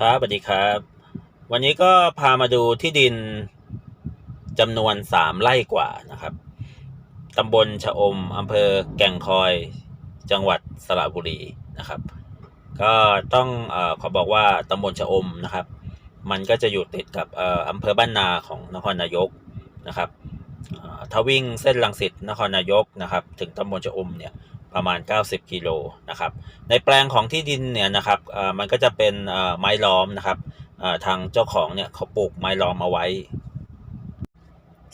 ครับสวัสดีครับ วันนี้ก็พามาดูที่ดินจำนวนสามไร่กว่านะครับตำบลชะอมอำเภอแก่งคอยจังหวัดสระบุรีนะครับ ก็ต้องเออขอบอกว่าตำบลชะอมนะครับ มันก็จะอยู่ติดกับเอ่ออำเภอบ้านนาของนครนายกนะครับเอ่อถ้าวิ่งเส้นลังสิตนครนายกนะครับ ถึงตำบลชะอมเนี่ย ประมาณ 90กิโลนะครับ ในแปลงของที่ดินเนี่ยนะครับอ่อมันก็จะเป็นอ่อไม้ล้อมนะครับอ่อทางเจ้าของเนี่ยเขาปลูกไม้ล้อมเอาไว้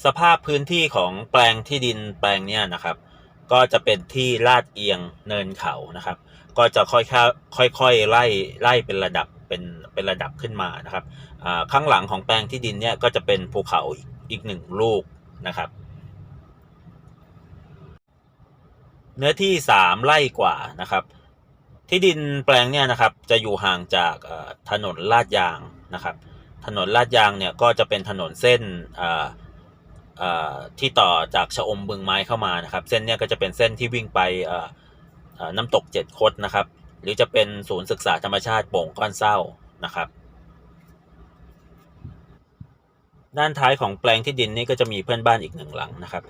สภาพพื้นที่ของแปลงที่ดินแปลงเนี่ยนะครับ ก็จะเป็นที่ลาดเอียงเนินเขานะครับ ก็จะค่อยๆค่อยๆไล่ไล่เป็นระดับเป็นเป็นระดับขึ้นมานะครับอ่าข้างหลังของแปลงที่ดินเนี่ยก็จะเป็นภูเขาอีกหนึ่งลูกนะครับ เนื้อที่สามไร่กว่านะครับ ที่ดินแปลงเนี่ยนะครับจะอยู่ห่างจากถนนลาดยางนะครับ ถนนลาดยางเนี่ยก็จะเป็นถนนเส้นที่ต่อจากชะอมบึงไม้เข้ามานะครับ เส้นเนี่ยก็จะเป็นเส้นที่วิ่งไปน้ำตกเจ็ดคดนะครับ หรือจะเป็นศูนย์ศึกษาธรรมชาติโป่งก้อนเศร้านะครับ ด้านท้ายของแปลงที่ดินนี่ก็จะมีเพื่อนบ้านอีกหนึ่งหลังนะครับ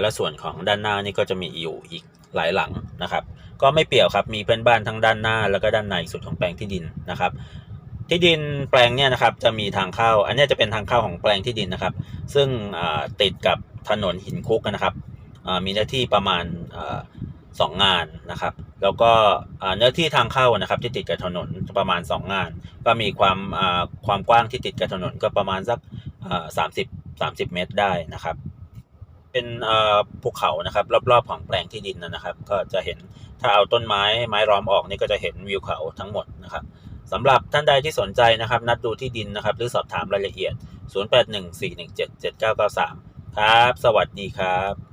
และส่วนของด้านหน้านี่ก็จะมีอยู่อีก หลายหลังนะครับ ก็ไม่เปี่ยวครับ มีเพื่อนบ้านทั้งด้านหน้า แล้วก็ด้านในสุดของแปลงที่ดินนะครับ ที่ดินแปลงเนี่ยนะครับจะมีทางเข้า อันนี้จะเป็นทางเข้าของแปลงที่ดินนะครับ ซึ่งติดกับถนนหินคุกนะครับมีเนื้อที่ประมาณสองงานนะครับ แล้วก็เนื้อที่ทางเข้านะครับ ที่ติดกับถนนประมาณสองงาน ก็มีความความกว้างที่ติดกับถนนก็ประมาณสักสามสิบสามสิบเมตรได้นะครับ เป็นภูเขานะครับ รอบๆของแปลงที่ดินนะครับ ก็จะเห็นถ้าเอาต้นไม้ไม้ล้อมออกนี่ก็จะเห็นวิวเขาทั้งหมดนะครับสำหรับท่านใดที่สนใจนะครับ นัดดูที่ดินนะครับ หรือสอบถามรายละเอียด 0814177993 ครับ สวัสดีครับ